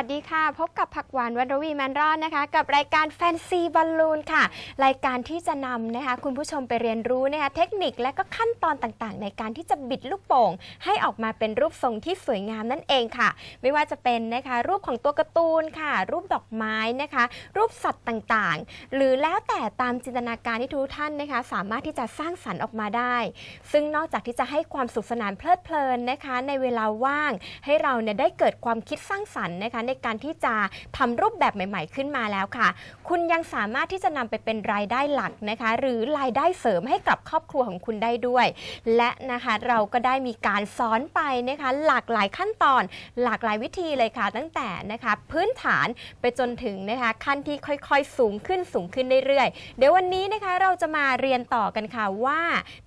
วัสดีค่ะ พบกับผักหวานวันรวีแมนรอดนะคะ กับรายการแฟนซีบอลลูนค่ะ รายการที่จะนำนะคะ คุณผู้ชมไปเรียนรู้นะคะเทคนิคและก็ขั้นตอนต่างๆ ในการที่จะบิดลูกโป่ง ให้ออกมาเป็นรูปทรงที่สวยงามนั่นเองค่ะ ไม่ว่าจะเป็นนะคะ รูปของตัวการ์ตูนค่ะ รูปดอกไม้นะคะ รูปสัตว์ต่างๆ หรือแล้วแต่ตามจินตนาการที่ทุกท่านนะคะ สามารถที่จะสร้างสรรค์ออกมาได้ ซึ่งนอกจากที่จะให้ความสุขสนานเพลิดเพลินนะคะ ในเวลาว่าง ให้เราเนี่ยได้เกิดความคิดสร้างสรรค์นะคะในการที่จะทำรูปแบบใหม่ ๆ ขึ้นมาแล้วค่ะ คุณยังสามารถที่จะนำไปเป็นรายได้หลักนะคะ หรือรายได้เสริมให้กับครอบครัวของคุณได้ด้วย และนะคะเราก็ได้มีการสอนไปนะคะ หลากหลายขั้นตอน หลากหลายวิธีเลยค่ะ ตั้งแต่นะคะพื้นฐานไปจนถึงนะคะขั้นที่ค่อยๆ สูงขึ้นสูงขึ้นเรื่อยๆ เดี๋ยววันนี้นะคะเราจะมาเรียนต่อกันค่ะว่า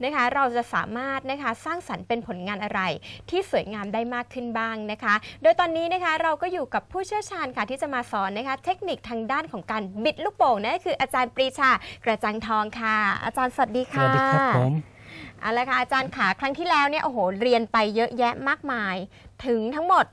นะคะเราจะสามารถนะคะสร้างสรรค์เป็นผลงานอะไร ที่สวยงามได้มากขึ้นบ้างนะคะ โดยตอนนี้นะคะเราก็อยู่กับผู้เชี่ยวชาญค่ะที่จะมาสอนนะคะเทคนิคทางด้านของการบิดลูกโป่งนั่นก็คืออาจารย์ปรีชากระจังทองค่ะ อาจารย์สวัสดีสค่ะวัสดีครับผมเอาละค่ะอาจารย์ขาครั้งที่แล้วเนี่ยโอ้โหเรียนไปเยอะแยะมากมาย ถึงทั้งหมด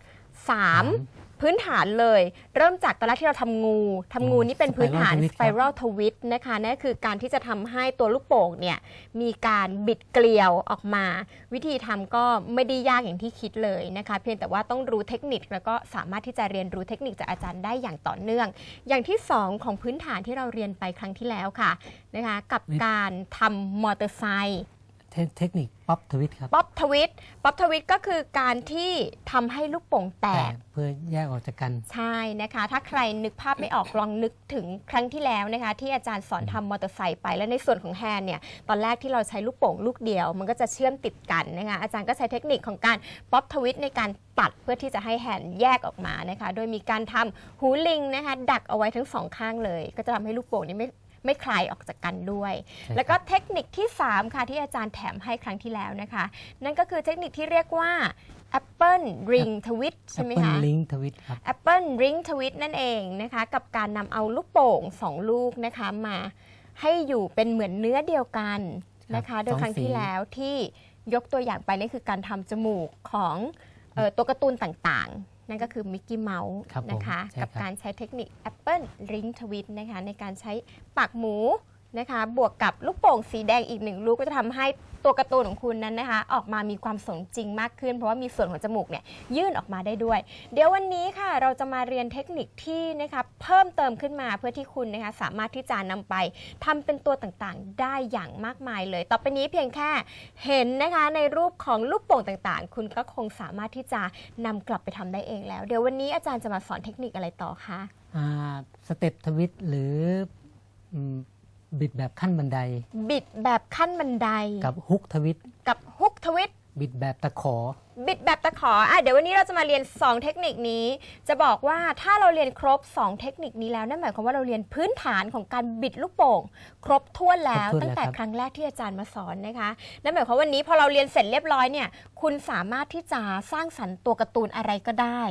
3 พื้นฐานเลย เริ่มจากตอนแรกที่เราทำงูทำงูอืมนี่เป็นพื้นฐาน Spiral Twist ครับ Spiral Twist นะคะนั่นก็คือการที่จะทำให้ตัวลูกโป่งเนี่ยมีการบิดเกลียวออกมา วิธีทำก็ไม่ได้ยากอย่างที่คิดเลยนะคะ เพียงแต่ว่าต้องรู้เทคนิคแล้วก็สามารถที่จะเรียนรู้เทคนิคจากอาจารย์ได้อย่างต่อเนื่อง อย่างที่ 2 ของพื้นฐานที่เราเรียนไปครั้งที่แล้วค่ะนะคะกับการทำมอเตอร์ไซค์ เทเทคนิคป๊อปทวิตครับป๊อปทวิตป๊อปทวิตก็คือการที่ทำให้ลูกโป่งแตแต่กเพื่อแยกออกจากกัน ใช่นะคะ ถ้าใครนึกภาพไม่ออก ลองนึกถึงครั้งที่แล้วนะคะ ที่อาจารย์สอนทำมอเตอร์ไซค์ไป แล้วในส่วนของแฮนด์เนี่ย ตอนแรกที่เราใช้ลูกโป่งลูกเดียว มันก็จะเชื่อมติดกันนะคะ อาจารย์ก็ใช้เทคนิคของการป๊อปทวิตในการตัดเพื่อที่จะให้แฮนด์แยกออกมานะคะ โดยมีการทำหูลิงนะคะดักเอาไว้ทั้งสองข้างเลย ก็จะทำให้ลูกโป่งนี้ไม่ ไม่คลายออกจากกันด้วยใช่แล้วก็ครับเทคนิคที่ 3 ค่ะที่อาจารย์แถมให้ครั้งที่แล้วนะคะ นั่นก็คือเทคนิคที่เรียกว่า Apple Ring Twist ใช่ไหม Apple คะ Link ทวิตครับ Apple Ring Twist นั่นเองนะคะ กับการนำเอาลูกโป่ง 2 ลูกนะคะมาให้อยู่เป็นเหมือนเนื้อเดียวกันนะคะครับโดยครั้งสองสีที่แล้วที่ยกตัวอย่างไปนี่คือการทำจมูกของเอ่อตัวการ์ตูนต่างๆ นั่นก็คือมิกกี้เมาส์ครับผมนะคะใช่กับครับการใช้เทคนิค Apple Ring Twist นะคะในการใช้ปากหมู นะคะ บวกกับลูกโป่งสีแดงอีกหนึ่งลูกก็จะทำให้ตัวการ์ตูนของคุณนั้นนะคะ ออกมามีความสมจริงมากขึ้น เพราะว่ามีส่วนของจมูกเนี่ยยื่นออกมาได้ด้วย เดี๋ยววันนี้ค่ะเราจะมาเรียนเทคนิคที่นะคะเพิ่มเติมขึ้นมาเพื่อที่คุณนะคะสามารถที่จะนำไปทำเป็นตัวต่างๆ ได้อย่างมากมายเลย ต่อไปนี้เพียงแค่เห็นนะคะในรูปของลูกโป่งต่างๆ คุณก็คงสามารถที่จะนำกลับไปทำได้เองแล้ว เดี๋ยววันนี้อาจารย์จะมาสอนเทคนิคอะไรต่อคะ อ่าสเต็ปทวิตหรืออืม บิดแบบขั้นบันได บิดแบบขั้นบันได กับฮุกทวิต กับฮุกทวิต บิดแบบตะขอ บิดแบบตะขออะเดี๋ยววันนี้เราจะมาเรียน 2 เทคนิคนี้ จะบอกว่าถ้าเราเรียนครบ 2 เทคนิคนี้แล้วนั่นหมายความว่าเราเรียนพื้นฐานของการบิดลูกโป่งครบถ้วนแล้ว ครบถ้วนตั้งแต่แล้วครับ ครั้งแรกที่อาจารย์มาสอนนะคะนั่นหมายความว่าวันนี้พอเราเรียนเสร็จเรียบร้อยเนี่ย คุณสามารถที่จะสร้างสรรค์ตัวการ์ตูนอะไรก็ได้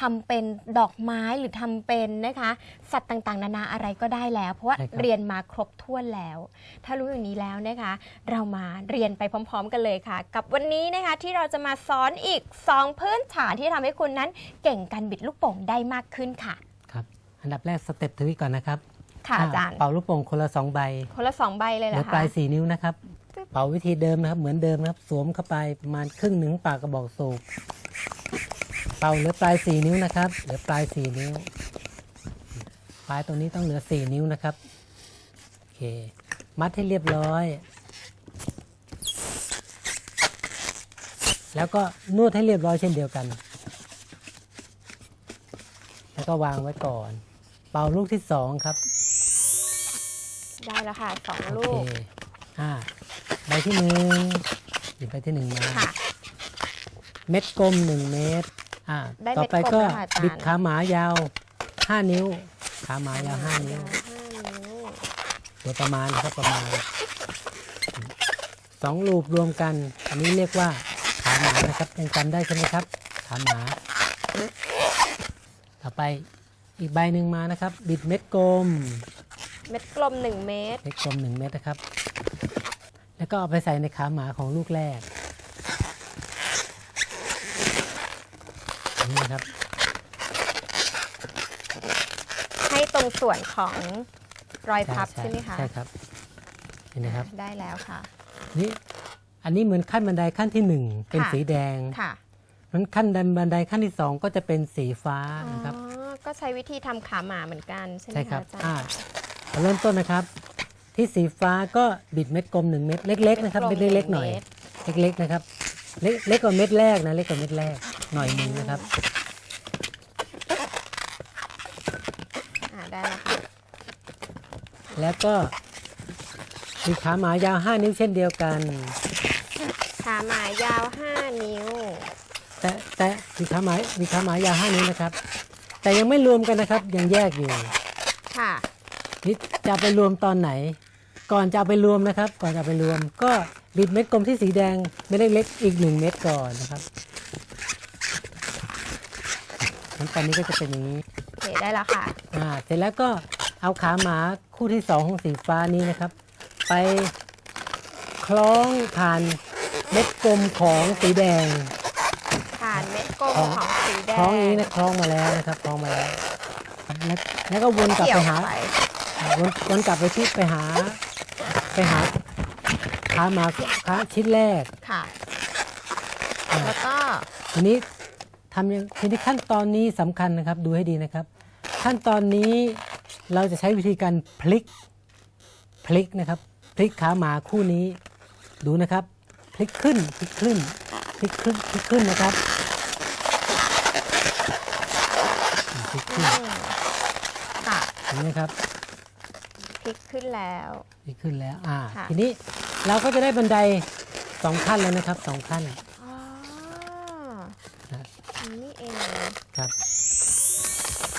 ทำเป็นดอกไม้หรือทำเป็นนะคะ สัตว์ต่างๆ นานาอะไรก็ได้แล้ว เพราะว่าใช่ครับ เรียนมาครบถ้วนแล้ว ถ้ารู้อย่างนี้แล้วนะคะ เรามาเรียนไปพร้อม ๆ กันเลยค่ะ กับวันนี้นะคะที่เราจะมาสอนอีก 2 พื้นฐานที่ทำให้คุณนั้น เก่งการบิดลูกโป่งได้มากขึ้นค่ะ ครับ อันดับแรกสเต็ปทวิตก่อนนะครับ ค่ะอาจารย์ เป่าลูกโป่งคนละสองใบคนละสองใบเลยเหรแล้อวคะปลายสี่นิ้วนะครับเป่าวิธีเดิมนะครับ เหมือนเดิมนะครับ สวมเข้าไปประมาณครึ่งหนึ่งปากกระบอกสูบเป่าเหลือปลายสี่นิ้วนะครับ เหลือปลายสี่นิ้ว ปลายตรงนี้ต้องเหลือสี่นิ้วนะครับโอเค มัดให้เรียบร้อย แล้วก็นวดให้เรียบร้อยเช่นเดียวกัน แล้วก็วางไว้ก่อน เป่าลูกที่สองครับ ได้แล้วค่ะสองโอลูเคกอ่าใบที่หนึ่งหยิบใบที่หนึ่งมา ค่ะ เม็ดกลมหนึ่งเม็ดอ่าได้เม็ดต่อไปกลก็มแล้วค่ะอาจารย์ บิดขาหมายาวห้านิ้ว ขาหมายาวห้านิ้วห้านิ้วโดยประมาณนะครับประมาณสองลูปรวมกัน อันนี้เรียกว่าขาหมานะครับยังจำได้ใช่ไหมครับ ขาหมา ต่อไปอีกใบหนึ่งมานะครับ บิดเม็ดกลม เม็ดกลมหนึ่งเม็ดเม็ดกลมหนึ่งเม็ดนะครับ แล้วก็เอาไปใส่ในขาหมาของลูกแรกนี่นะครับ ให้ตรงส่วนของรอยพับใช่ไหมคะใช่ครับเห็นนะครับ ได้แล้วค่ะ นี่อันนี้เหมือนขั้นบันไดขั้นที่หนึ่งเป็นค่ะ สีแดงค่ะมันขั้นบันไดขั้นที่สองก็จะเป็นสีฟ้านะครับอ๋อก็ใช้วิธีทำขาหมาเหมือนกันใช่ไหมใช่ครัคะบอาจารอ่าย์ เราเริ่มต้นนะครับ ที่สีฟ้าก็บิดเม็ดกลมหนึ่งเม็ดเล็ก ๆ นะครับเม็ดเล็กๆหน่อย เล็กๆนะครับ เล็กเล็กกว่าเม็ดแรกนะเล็กกว่าเม็ดแรกหน่อยหนึงนะครับอ่าได้แล้วค่ะแล้วก็มีขาหมายาว 5 นิ้วเช่นเดียวกัน ขาหมายาว 5 นิ้ว แต่แต่มีขาหมายมีขาหมายาว 5 นิ้วนะครับ แต่ยังไม่รวมกันนะครับยังแยกอยู่ ค่ะนี่ จะเอาไปรวมตอนไหน ก่อนจะเอาไปรวมนะครับ ก่อนจะเอาไปรวม ก็บิดเม็ดกลมที่สีแดงเม็ดเล็กๆอีกหนึ่งเม็ดก่อนนะครับขั้นตอนนี้ก็จะเป็นอย่างนี้โอเคได้แล้วค่ะ อ่าเสร็จแล้วก็เอาขาหมาคู่ที่สองของสีฟ้านี้นะครับ ไปคล้องผ่านเม็ดกลมของสีแดง ผ่านเม็ดกลมของของสีแดงคล้องอย่างนี้นะคล้องมาแล้วนะครับคล้องมาแล้วแล้วแล้วก็วนกลับเกี่ยไปวหาไป วนวนกลับไปที่ไปหา ไปหาขาหมาขาชิ้นแรก ค่ะอ่าแล้วก็ ทีนี้ทำยังทีนี้ขั้นตอนนี้สำคัญนะครับ ดูให้ดีนะครับ ขั้นตอนนี้เราจะใช้วิธีการพลิกพลิกนะครับ พลิกขาหมาคู่นี้ ดูนะครับ พลิกขึ้นพลิกขึ้นพลิกขึ้นพลิกขึ้นนะครับพลิกขึ้นอืมค่ะเห็นไหมครับ พลิกขึ้นแล้วพลิกขึ้นแล้ว อ่า ค่ะ ทีนี้เราก็จะได้บันไดสองขั้นแล้วนะครับสองขั้น อ๋อครับ อันนี่เองครับ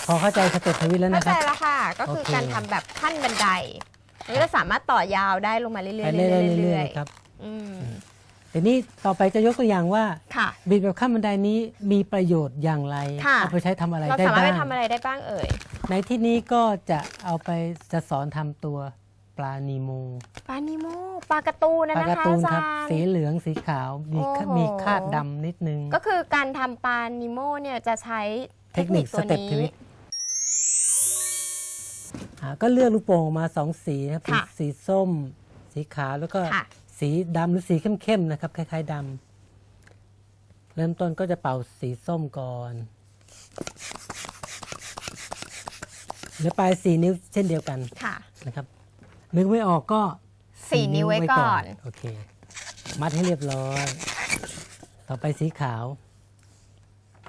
พอเข้าใจสเต็ปทวิตแล้วเข้านะคใจรับ แล้วค่ะ ก็คือโอเค การทำแบบขั้นบันไดมันก็สามารถต่อยาวได้ลงมาเรื่อยๆไปเรื่เรื่ออยยๆๆเรื่เรื่ออยยๆครับๆอืม ทีนี้ต่อไปจะยกตัวอย่างว่าค่ะ บิดแบบขั้นบันไดนี้มีประโยชน์อย่างไร ค่ะ เอาไปใช้ทำอะไรเราได้สามารถบ้าไปงทำอะไรได้บ้างเอ่ยในที่นี้ก็จะเอาไปจะสอนทำตัวปลานีโมปลานิโมปลาการ์ตูนนะปลานะการ์คะตูนอาครับจารย์สีเหลืองสีขาวมีโอ้โห มีคาดดำนิดนึง ก็คือการทำปลานิโมเนี่ยจะใช้เทคนิคเทตัวคนิคสเต็ปนี้ชีวิตอ่าก็เลือกลูกโป่งออกมาสองสีนะครับค่ะ สีส้ม สีขาวแล้วก็ค่ะ สีดำหรือสีเข้มๆนะครับ คล้ายๆดำเริ่มต้นก็จะเป่าสีส้มก่อนเหลือปลายสีนิ้วเช่นเดียวกันค่ะนะครับนึกไม่ออกก็สี่นิ้วไว้ก่อนโอเค มัดให้เรียบร้อย ต่อไปสีขาว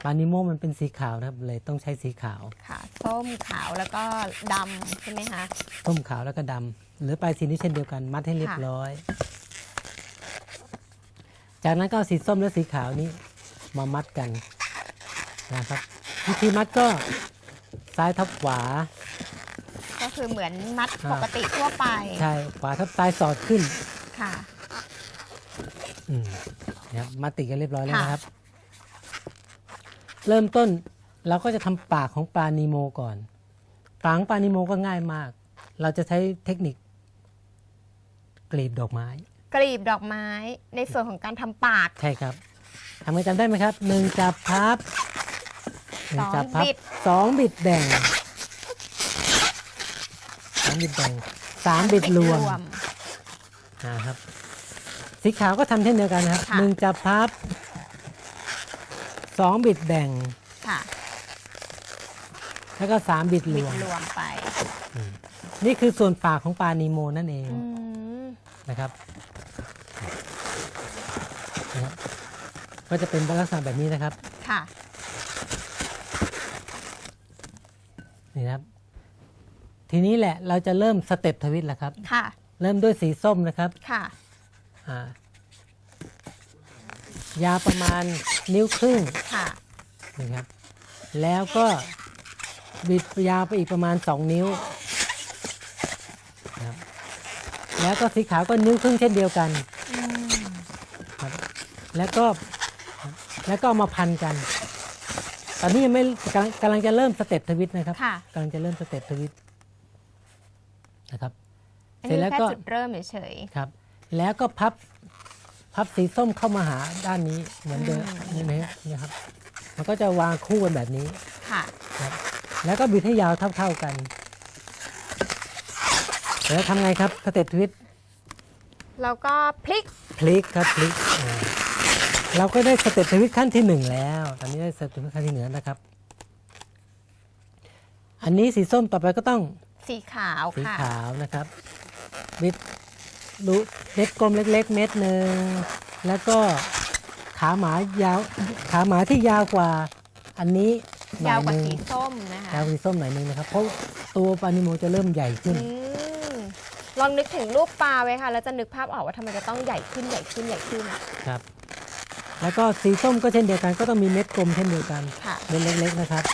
ปลานิโมมันเป็นสีขาวนะครับเลยต้องใช้สีขาวค่ะส้มขาวแล้วก็ดำใช่ไหมคะส้มขาวแล้วก็ดำหรือปลายสีนี้เช่นเดียวกัน มัดให้เรียบร้อย จากนั้นก็เอาสีส้มและสีขาวนี้มามัดกันนะครับ วิธีมัดก็ซ้ายทับขวา ก็คือเหมือนมัดอ่าปกติทั่วไป ใช่ขวาทับซ้ายสอดขึ้นค่ะอืมนะครับมัดติดกันเรียบร้อยแล้วค่ะนะครับ เริ่มต้นเราก็จะทำปากของปลานีโมก่อน ปากของปลานีโมก็ง่ายมาก เราจะใช้เทคนิคกลีบดอกไม้ กลีบดอกไม้ในส่วนของการทำปาก ใช่ครับทำให้จำได้ไหมครับหนึ่งจับพับหนึ่งจับพัสองบิด สองบิดแบ่งสองบิดแบ่งสามบิดรวมนะครับสีขาวก็ทำเช่นเดียวกันนะครับค่ะหนึ่งจับพับสองบิดแบ่ง ค่ะแล้วก็สามบิดรบิดวม รวมไปนี่คือส่วนปากของปลานีโมนั่นเองอืมนะครับนะครับ ก็จะเป็นลักษณะแบบนี้นะครับ ค่ะ นี่นะครับ ทีนี้แหละเราจะเริ่มสเต็ปทวิตแล้วครับ ค่ะ เริ่มด้วยสีส้มนะครับ ค่ะ อ่ายาวประมาณนิ้วครึ่งค่ะนะครับ แล้วก็บิดยาวไปอีกประมาณ 2 นิ้วนะครับแล้วก็สีขาวก็นิ้วครึ่งเช่นเดียวกันอืมครับแล้วก็ แล้วก็เอามาพันกัน ตอนนี้ยังไม่กำลังกำลังจะเริ่มสเต็ปทวิตนะครับค่ะ กำลังจะเริ่มสเต็ปทวิตนะครับ อันเสร็จนี้แล้วแค่ก็ จุดเริ่มเฉย ครับ แล้วก็พับพับสีส้มเข้ามาหาด้านนี้เหมือนเดิมอืม นี่นะนี่ครับ มันก็จะวางคู่กันแบบนี้ ๆค่ะครับแล้วก็บิดให้ยาวเท่า ๆกัน แล้วทำไงครับสเต็ปทวิต แล้วก็พลิกพลิกครับพลิกอ่า เราก็ได้สเต็ปทวิตขั้นที่หนึ่งแล้ว ตอนนี้ได้สเต็ปทวิตขั้นที่หนึ่งแล้วนะครับ อันนี้สีส้มต่อไปก็ต้องสีขาวสีค่ะ ขาวนะครับบิดรูเม็ดกลมเล็ก ๆ เม็ดหนึ่งแล้วก็ขาหมายาวขาหมาที่ยาวกว่า อันนี้หน่ยาอวยกว่าหนึ่ง สีส้มนะคะยาวกว่าสีส้มหน่อยหนึงนะครับ เพราะตัวปลานิโมจะเริ่มใหญ่ขึ้น อืมลองนึกถึงรูปปลาไว้ค่ะ แล้วจะนึกภาพออกว่าทำไมจะต้องใหญ่ขึ้นใหญ่ขึ้นใหญ่ขึ้นครับ แล้วก็สีส้มก็เช่นเดียวกัน ก็ต้องมีเม็ดกลมเช่นเดียวกันค่ะเม็ดเล็กๆนะครับ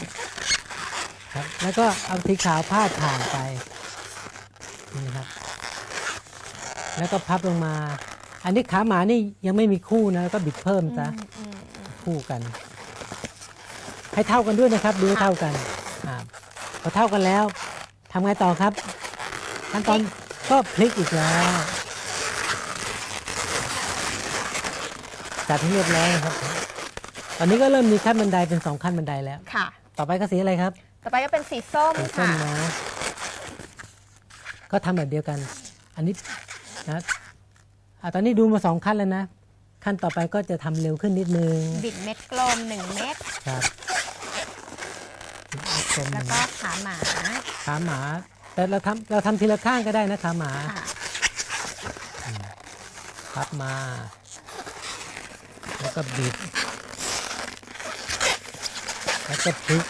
ครับ แล้วก็เอาสีขาวพาดผ่านไปนี่นะครับ แล้วก็พับลงมา อันนี้ขาหมานี่ยังไม่มีคู่นะแล้วก็บิดเพิ่มซะอืมอืมอืมคู่กัน ให้เท่ากันด้วยนะครับ ดูให้ค่ะเท่ากันอ่าพอเท่ากันแล้วทำไงต่อครับขั้นตอนก็พลิกอีกแล้ว จัดให้เรียบร้อยนะครับ ตอนนี้ก็เริ่มมีขั้นบันไดเป็นสองขั้นบันไดแล้ว ค่ะ ต่อไปก็สีอะไรครับต่อไปก็เป็นสีส้มสีส้ค่ะมนะก็ทำแบบเดียวกัน อันนี้นะอะตอนนี้ดูมาสองขั้นแล้วนะ ขั้นต่อไปก็จะทำเร็วขึ้นนิดนึงบิดเม็ดกลมหนึ่งเม็ดครับกลมหแล้วนึ่งก็ขาหมาขาหมา แต่เราทำเราทำทีละข้างก็ได้นะขาหมาค่ะพับมา แล้วก็บิด แล้วก็พลิก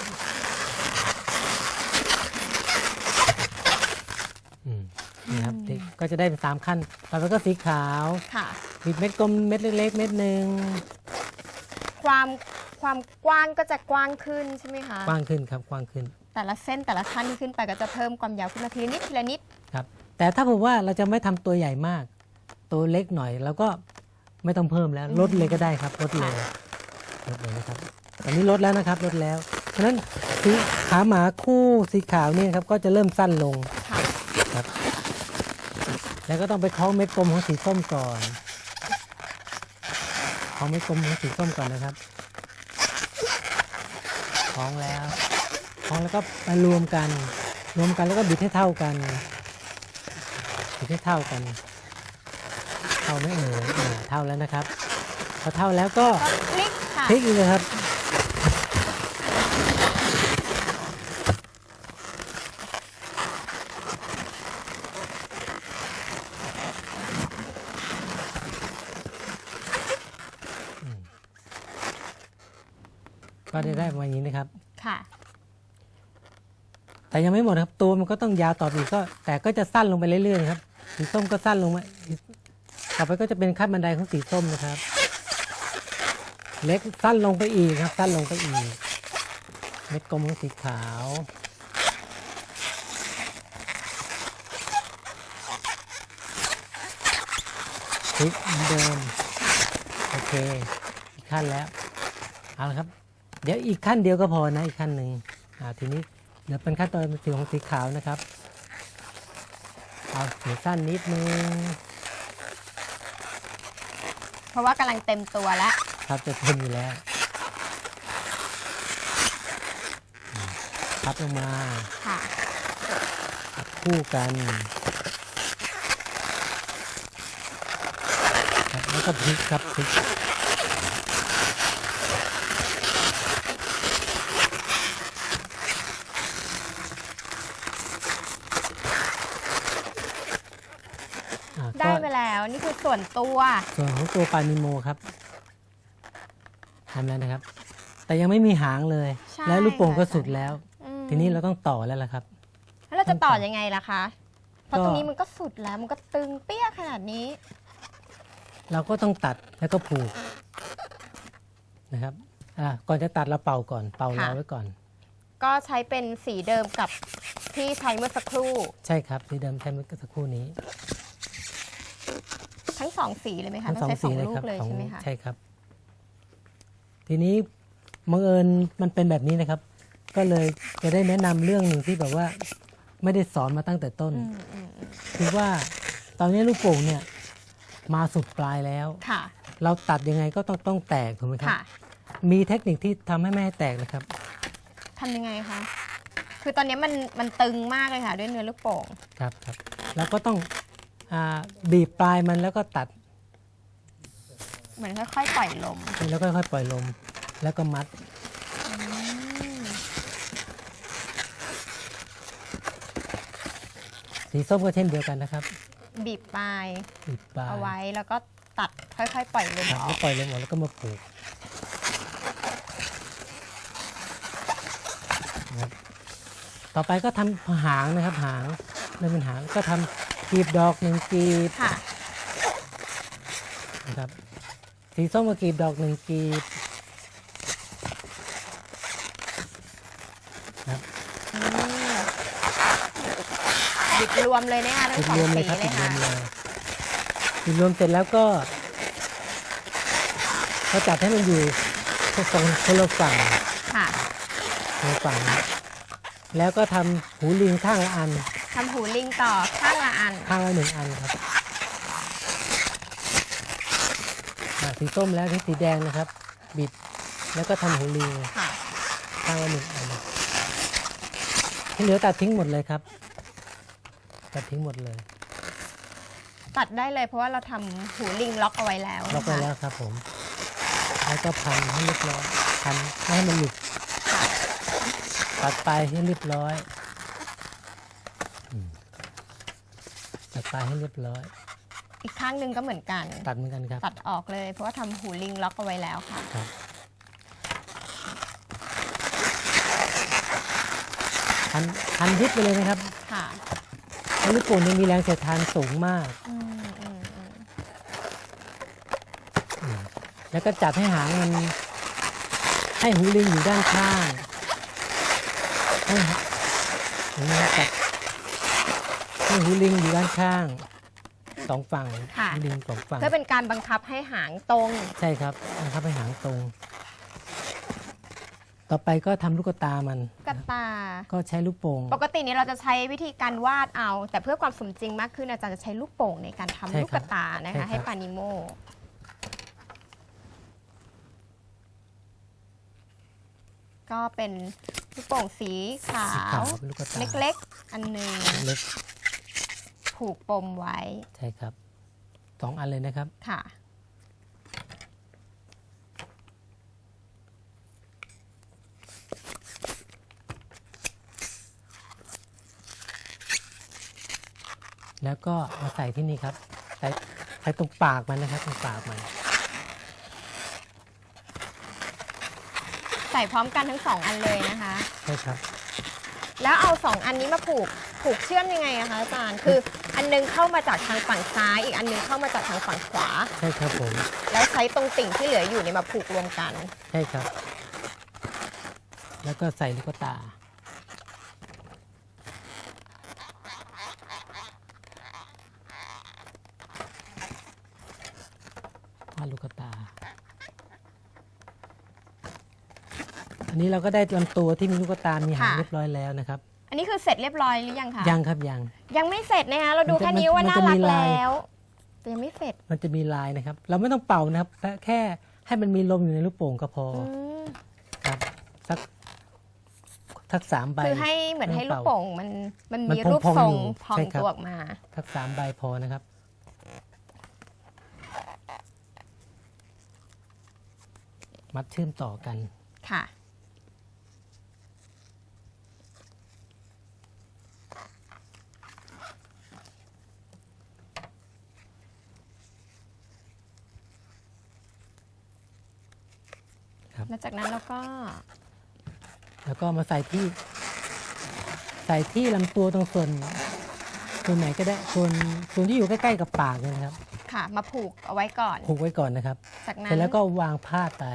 อืมนี่ครับพลิกก็จะได้เป็นสามขั้นต่อไปก็สีขาวค่ะ บิดเม็ดกลมเม็ดเล็ก ๆ เม็ดหนึ่งความความกว้างก็จะกว้างขึ้นใช่ไหมคะ กว้างขึ้นครับกว้างขึ้น แต่ละเส้นแต่ละขั้นขึ้นไปก็จะเพิ่มความยาวขึ้นมาทีละนิดทีละนิดครับ แต่ถ้าผมว่าเราจะไม่ทำตัวใหญ่มาก ตัวเล็กหน่อยเราก็ ไม่ต้องเพิ่มแล้วลดเลยก็ได้ครับลดเลยลดเลยนะครับตอนนี้ลดแล้วนะครับลดแล้วฉะนั้นสีขาหมาคู่สีขาวเนี่ยครับก็จะเริ่มสั้นลงค่ะครับ แล้วก็ต้องไปคล้องเม็ดกลมของสีส้มก่อนคล้องเม็ดกลมของสีส้มก่อนนะครับคล้องแล้วคล้องแล้วก็มารวมกัน รวมกันแล้วก็บิดให้เท่ากันบิดให้เท่ากันเท่าไหม่เอ่ยอ่าเท่าแล้วนะครับ พอเท่าแล้วก็ก็พลิกค่ะพลิกอีกเลยครับ ก็ได้ได้ประมาณนี้นะครับ ค่ะ แต่ยังไม่หมดครับ ตัวมันก็ต้องยาวต่อไปอีกก็ แต่ก็จะสั้นลงไปเรื่อยๆนะครับสีส้มก็สั้นลงมา ต่อไปก็จะเป็นขั้นบันไดของสีส้มนะครับ เล็กสั้นลงไปอีกครับ สั้นลงไปอีก เม็ดกลมของสีขาวพลิกเดิมโอเค อีกขั้นแล้ว เอาละครับ เดี๋ยวอีกขั้นเดียวก็พอนะ อีกขั้นหนึ่งอ่าทีนี้เดี๋ยวเป็นขั้นตอนสีของสีขาวนะครับ เอาสีสั้นนิดนึง ราะว่ากำลังเต็มตัวแล้ว ครับจะเต็มอยู่แล้วอืมพับลงมาค่ะ พับคู่กันครับแล้วก็พลิกครับพลิกอ่าก็ ได้ไปแล้วนี่คือ ส่วนตัว ส่วนของตัวปลานิโมครับทำแล้วนะครับ แต่ยังไม่มีหางเลย ใช่แล้วลูกโป่งก็ค่ะ สุดแล้ว อืมทีนี้เราต้องต่อแล้วล่ะครับ แล้วเราจะต่อยังไงล่ะคะเพราะก็ ตรงนี้มันก็สุดแล้วมันก็ตึงเปี้ยขนาดนี้ เราก็ต้องตัดแล้วก็ผูกนะครับอ่าก่อนจะตัดเราเป่าก่อน เป่ารอค่ะไว้ก่อน ก็ใช้เป็นสีเดิมกับที่ใช้เมื่อสักครู่ ใช่ครับสีเดิมใช้เมื่อสักครู่นี้ ทั้งสองสีเลยไหมคะทั้งต้สอองงใช้สสีองเลยลูครักเลยสองใช่ไหมคะใช่ครับ ทีนี้บังเอิญมันเป็นแบบนี้นะครับ ก็เลยจะได้แนะนำเรื่องหนึ่งที่แบบว่าไม่ได้สอนมาตั้งแต่ต้นอืมอืมอืมคือว่าตอนนี้ลูกโป่งเนี่ย มาสุดปลายแล้วค่ะเราตัดยังไงก็ต้องต้องแตกถูกไหมครับค่ะมีเทคนิคที่ทำให้ไม่ให้แตกนะครับทำยังไงคะคือตอนนี้มันมันตึงมากเลยค่ะ ด้วยเนื้อลูกโป่งครับครับ แล้วก็ต้อง อาบีบปลายมันแล้วก็ตัดเหมือนค่อยๆปล่อยลมแล้วก็ค่อยๆปล่อยลม แล้วก็มัด สีส้มก็เช่นเดียวกันนะครับบีบปลายบีบปลายเอาไว้แล้วก็ตัดค่อยๆ ปล่อยลมครับออแล้วกปล่อยลมออกแล้วก็มาผูกนะครับต่อไปก็ทำหางนะครับหางเริ่มเป็นหางก็ทำ กรีบดอกหนึ่งกรีบค่ะ นะครับ สีส้มก็กรีบดอกหนึ่งกรีบครับอืมบิดรวมเลยนะคะทั้ติงดสองรวมเลสียครับเลติยดรวค่ะมเลยติดรวมเสร็จแล้วก็ก็จัดให้มันอยู่ตรงคนละฝั่งค่ะคนละฝั่งนะแล้วก็ทำหูลิงข้างละอันทำหูลิงต่อข้างละอัน ข้างละหนึ่งอันครับอ่าสีส้มแล้วที่สีแดงนะครับ บิดแล้วก็ทำหูลิงค่ะ ข้างละหนึ่งอันที่เหลือตัดทิ้งหมดเลยครับ ตัดทิ้งหมดเลยตัดได้เลยเพราะว่าเราทำหูลิงล็อกเอาไว้แล้วล็อกไว้นะคะแล้วครับผม แล้วก็พันให้เรียบร้อยพันไม่ให้มันหลุดค่ะตัดปลายให้เรียบร้อยอืม ตัดปลายให้เรียบร้อย อีกข้างหนึ่งก็เหมือนกัน ตัดเหมือนกันครับตัดออกเลย เพราะว่าทำหูลิงล็อกเอาไว้แล้วค่ะ ครับพันพันยึดไปเลยนะครับค่ะเพราะลูกโป่งเนี่ยมีแรงเสียดทานสูงมาก อืมอืมอืมแล้วก็จัดให้หางมันให้หูลิงอยู่ด้านข้างให้หาอย่างนี้จัด ให้หูลิงอยู่ด้านข้างสองฝั่งค่ะ หูลิงสองฝั่ง เพื่อเป็นการบังคับให้หางตรง ใช่ครับนะครับให้หางตรง ต่อไปก็ทำลูกตามัน กระตา ก็ใช้ลูกโป่ง ปกตินี้เราจะใช้วิธีการวาดเอา แต่เพื่อความสมจริงมากขึ้นอาจารย์จะใช้ลูกโป่งในการทำใช่ลูกคกรับระตานะใช่ครัคะ บ ให้ปลานิโมก็เป็นลูกโป่งสีขาสีขาววเป็นลูกตาเล็กๆ อันหนึ่ง เล็ก ผูกปมไว้ ใช่ครับสองอันเลยนะครับ ค่ะ แล้วก็มาใส่ที่นี่ครับ ใส่ใส่ตรงปากมันนะครับ ตรงปากมัน ใส่พร้อมกันทั้งสองอันเลยนะคะ ใช่ครับ แล้วเอาสองอันนี้มาผูกผูกเชื่อมยังไงอะคะอาจารย์ คือ อันนึงเข้ามาจากทางฝั่งซ้าย อีกอันนึงเข้ามาจากทางฝั่งขวา ใช่ครับผม แล้วใช้ตรงติ่งที่เหลืออยู่เนี่ยมาผูกรวมกัน ใช่ครับ แล้วก็ใส่ลูกตา วาดลูกตา อันนี้เราก็ได้ลำตัวที่มีลูกตา มีหางค่ะ เรียบร้อยแล้วนะครับ อันนี้คือเสร็จเรียบร้อยหรือยังคะยังครับยังยังไม่เสร็จนะคะเราดูมันจะแค่นี้ว่ามันน่าจะรัมีกลายแล้วแต่ยังไม่เสร็จมันจะมีลายนะครับ เราไม่ต้องเป่านะครับ แค่แค่ให้มันมีลมอยู่ในลูกโป่งก็พออืมครับสักทักสามใบคือให้เหมือนให้ลูกโป่งมันมันมันมีรูปพองๆทรงอยู่พองใช่ครับตัวออกมา ทักสามใบพอนะครับมัดเชื่อมต่อกัน ค่ะ ครับ แล้วจากนั้นเราก็แล้วก็มาใส่ที่ ใส่ที่ลำตัวตรงส่วนส่วนไหนก็ได้ส่วนส่วนที่อยู่ใกล้ๆกับปากเนี่ยนะครับค่ะมาผูกเอาไว้ก่อน ผูกไว้ก่อนนะครับ จากนั้เสร็จนแล้วก็วางพาดไป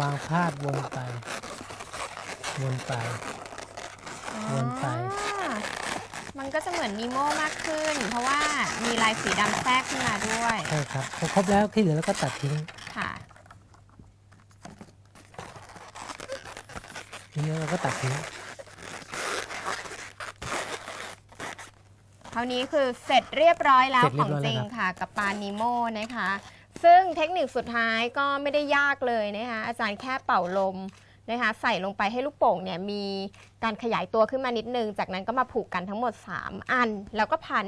วางพาดวนไป วนไป วนไป อ่ามันก็จะเหมือนนีโมมากขึ้น เพราะว่ามีลายสีดำแทรกขึ้นมาด้วย ใช่ครับพอครบแล้วที่เหลือเราก็ตัดทิ้ง ค่ะทีนี้เราก็ตัดทิ้งคราวนี้คือเสร็จเรียบร้อยแล้วเสร็จขเรีอยงบร้อยจริงแล้วครับค่ะ กับปลานิโมนะคะ ซึ่งเทคนิคสุดท้ายก็ไม่ได้ยากเลยนะคะอาจารย์แค่เป่าลมนะคะใส่ลงไปให้ลูกโป่งเนี่ยมีการขยายตัวขึ้นมานิดนึง จากนั้นก็มาผูกกันทั้งหมด 3 อัน แล้วก็พัน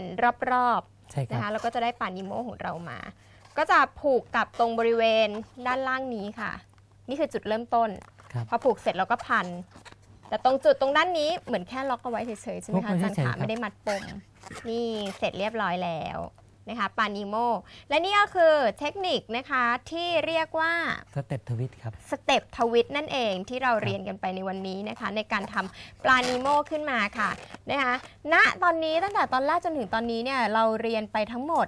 รอบใช่ๆคนะรับคะแล้วก็จะได้ปลานิโมของเรามา ก็จะผูกกับตรงบริเวณด้านล่างนี้ค่ะ นี่คือจุดเริ่มต้น ครับพอผูกเสร็จเราก็พัน แต่ตรงจุดตรงด้านนี้เหมือนแค่ล็อกเอาไว้เฉยๆใช่ไหมคะอาจารย์ขาไม่ได้มัดปมนี่เสร็จเรียบร้อยแล้วนะคะปานิโมและนี่ก็คือเทคนิคนะคะที่เรียกว่า สเต็ปทวิตครับ สเต็ปทวิตนั่นเองที่เราเรียนกันไปในวันนี้นะคะ ในการทำปลานิโมขึ้นมาค่ะนะคะณตอนนี้ตั้งแต่ตอนแรกจนถึงตอนนี้เนี่ยเราเรียนไปทั้งหมด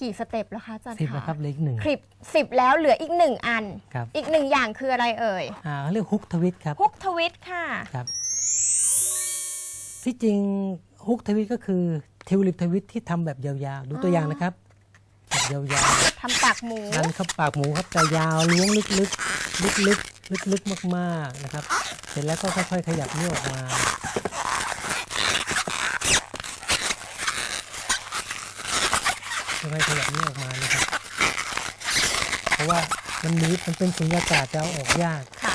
กี่สเต็ปแล้วคะอาจารย์สิบคะนะครับเหล็กหนึ่ง คลิปสิบแล้วเหลืออีกหนึ่งอัน ครับ อีกหนึ่งอย่างคืออะไรเอ่ยอ่าเขาเรียกฮุกทวิตครับฮุกทวิตค่ะ ครับ ที่จริงฮุกทวิตก็คือทิวลิปทวิตที่ทำแบบยาวๆ ดูตัวอย่างนะครับแบบยาวทำปากหมู ๆดันเข้าปากหมูครับแต่ยาวล้วงลึกๆลึกๆลึกๆมากๆนะครับ เสร็จแล้วก็ค่อยๆขยับนิ้วออกมา ค่อยๆขยับนิ้วออกมานะครับ เพราะว่ามันมีมันเป็นสุญญากาศจะเอาออกยากค่ะ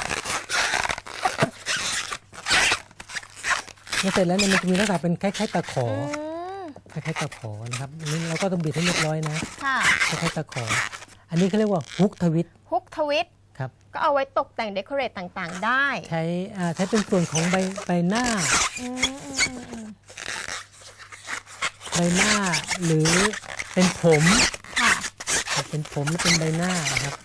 เมื่อเสร็จแล้วเนี่ยมันจะมีลักษณะเป็นคล้ายๆตะขออืมคล้ายๆตะขอนะครับอันนี้เราก็ต้องบิดให้เรียบร้อยนะค่ะคล้ายๆตะขอ อันนี้เขาเรียกว่าฮุกทวิตฮุกทวิตครับ ก็เอาไว้ตกแต่งเดคอเรทต่างๆ ได้ใช้อ่าใช้เป็นส่วนของใบใบหน้า อืมอืมอืมอืมใบหน้าหรือ เป็นผมค่ะครับเป็นผมหรือเป็นใบหน้านะครับ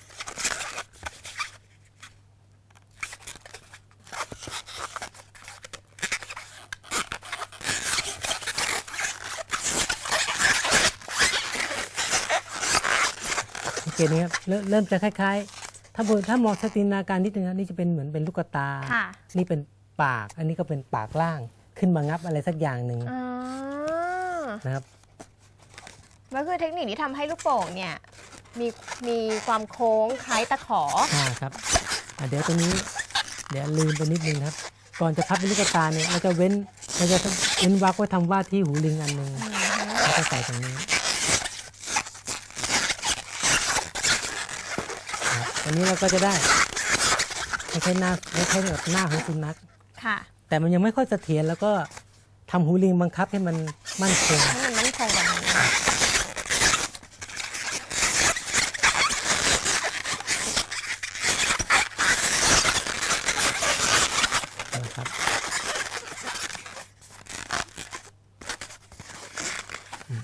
โอเคนี่ครับเริ่มเริ่มจะคล้ายๆ ถ้าบนถ้ามองสตินาการนิดนึงนะนี่จะเป็นเหมือนเป็นลูกตา ค่ะนี่เป็นปาก อันนี้ก็เป็นปากล่าง ขึ้นมางับอะไรสักอย่างหนึ่งอ่านะครับ มันคือเทคนิคที่ทำให้ลูกโป่งเนี่ยมีมีความโค้งคล้ายตะขอ อ่าครับอ่าเดี๋ยวตรงนี้เดี๋ยวลืมไปนิดนึงนะครับ ก่อนจะพับเป็นลูกตาเนี่ยเราจะเว้นเราจะเว้นวักไว้ทำว่าที่หูลิงอันหนึ่งแล้วก็ใส่ตรงนี้ครับอันนี้เราก็จะได้ไม่ใช่หน้าไม่ใช่แบบหน้าของสุนัขค่ะแต่มันยังไม่ค่อยเสถียรแล้วก็ทำหูลิงบังคับให้มันมั่นคง ให้มันมั่นคงแบบนี้ นะครับอืม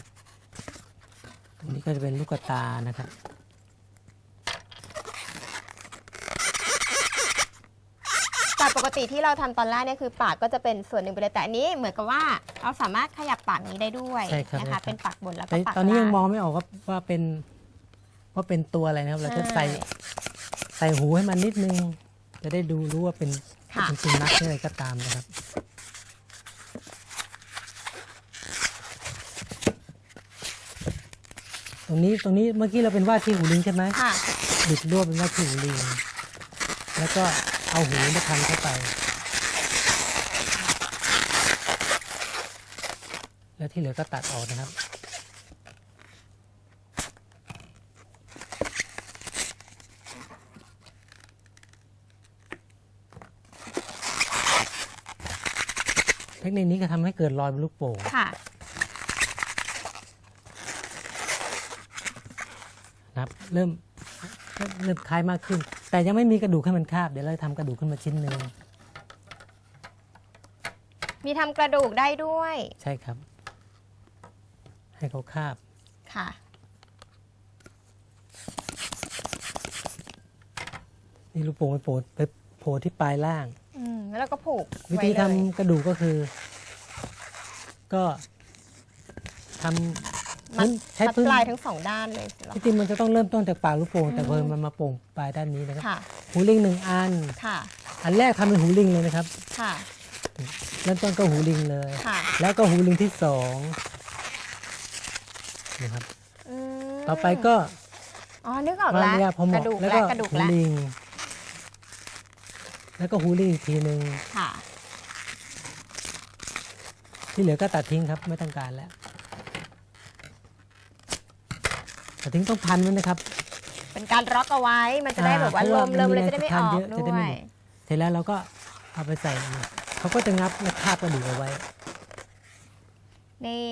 อันนี้ก็จะเป็นลูกตานะครับแต่ปกติที่เราทำตอนแรกเนี่ยคือปากก็จะเป็นส่วนหนึ่งไปเลยแต่อันนี้เหมือนกับว่าเราสามารถขยับปากนี้ได้ด้วยใช่ครับนะใช่ครัคะบเป็นปากบนแล้วก็แต่ปากตอนนี้ยังมล่าองไม่ออกว่าว่าเป็นว่าเป็นตัวอะไรนะครับ เราจะใส่ใช่ ใส่หูให้มันนิดนึง จะได้ดูรู้ว่าเป็นค่ะ เป็นสุนัขหรืออะไรก็ตามนะครับ ตรงนี้ตรงนี้เมื่อกี้เราเป็นว่าที่หูลิงใช่ไหมค่ะ บิดรวบเป็นว่าที่หูลิง แล้วก็เอาหูมาพันเข้าไป แล้วที่เหลือก็ตัดออกนะครับเทคนิคนี้ก็ทำให้เกิดรอยเป็นลูกโป่งค่ะ นะครับ เริ่มเริ่มคล้ายมากขึ้น แต่ยังไม่มีกระดูกให้มันคาบ เดี๋ยวเราจะทำกระดูกขึ้นมาชิ้นหนึ่งมีทำกระดูกได้ด้วย ใช่ครับ ให้เขาคาบ ค่ะ นี่ลูกโป่งไปโผล่ไปโผล่ที่ปลายล่าง อืม แล้วเราก็ผูกวิไว้ธีเลยทำกระดูกก็คือ ก็ทำ มัดใช้มัดพื้นปลายทั้งสองด้านเลยเหรอที่จริงมันจะต้องเริ่มต้นจากปากลูกโป่งแต่อืมเพลินมันมาโป่งปลายด้านนี้นะครับ ค่ะ หูลิงหนึ่งอัน ค่ะ อันแรกทำเป็นหูลิงเลยนะครับ ค่ะ เริ่มต้นก็หูลิงเลย ค่ะแล้วก็หูลิงที่สองนะครับ อืมต่อไปก็อ๋อ นึกออกความแล้วยาวพอเหกมาะระดูกแล้วและก็กระดูกหูและลิง แล้วก็หูลิงอีกทีหนึ่งค่ะ ที่เหลือก็ตัดทิ้งครับไม่ต้องการแล้ว ตัดทิ้งต้องพันไว้นะครับ เป็นการร็อกเอาไว้ มันจะได้อ่าแบบว่าเพลราะว่ามลมมันมีเลยจะได้ไม่ออกแรงสะท้านเยอะจะได้ด้ไม่วยเสร็จแล้วเราก็เอาไปใส่นี่เขาก็จะงับและคาบกระดูกเอาไว้ นี่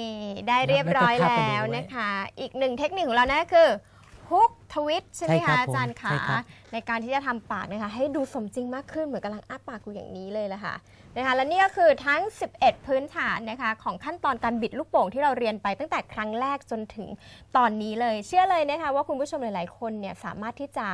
ได้เรียบร้อยแล้วก็คาบกระดูกแล้วไว้นะคะ อีกหนึ่งเทคนิคของเรานะคือฮุก ทวิตใช่ไหมใช่ครัคะบอาจารย์ผมขาใช่ครับ ในการที่จะทำปากนะคะให้ดูสมจริงมากขึ้นเหมือนกำลังอ้าปากอยู่อย่างนี้เลยละค่ะนะคะและนี่ก็คือทั้ง 11 พื้นฐานนะคะของขั้นตอนการบิดลูกโป่งที่เราเรียนไปตั้งแต่ครั้งแรกจนถึงตอนนี้เลย เชื่อเลยนะคะว่าคุณผู้ชมหลาย ๆ คนเนี่ยสามารถที่จะ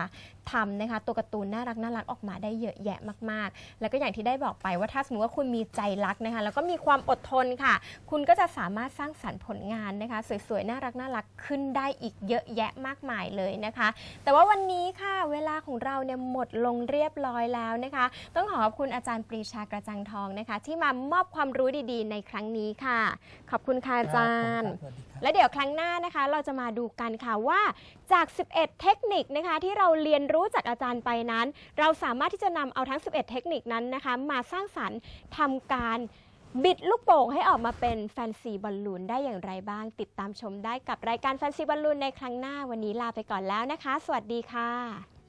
ทำนะคะตัวการ์ตูนน่ารักน่ารักออกมาได้เยอะแยะมากๆ แล้วก็อย่างที่ได้บอกไปว่าถ้าสมมติว่าคุณมีใจรักนะคะแล้วก็มีความอดทนค่ะ คุณก็จะสามารถสร้างสรรค์ผลงานนะคะ สวยๆน่ารักน่ารักขึ้นได้อีกเยอะแยะมากมายเลยนะคะ แต่ว่าวันนี้ค่ะเวลาของเราเนี่ยหมดลงเรียบร้อยแล้วนะคะ ต้องขอขอบคุณอาจารย์ปรีชากระจังทองนะคะ ที่มามอบความรู้ดีๆ ในครั้งนี้ค่ะ ขอบคุณค่ะอาจารย์คบผมครับสวัสดีครับและเดี๋ยวครั้งหน้านะคะ เราจะมาดูกันค่ะว่า จาก 11 เทคนิคนะคะที่เราเรียนรู้จากอาจารย์ไปนั้น เราสามารถที่จะนำเอาทั้ง 11 เทคนิคนั้นนะคะมาสร้างสรรค์ทำการบิดลูกโป่งให้ออกมาเป็นแฟนซีบอลลูนได้อย่างไรบ้าง ติดตามชมได้กับรายการแฟนซีบอลลูนในครั้งหน้าวันนี้ลาไปก่อนแล้วนะคะ สวัสดีค่ะ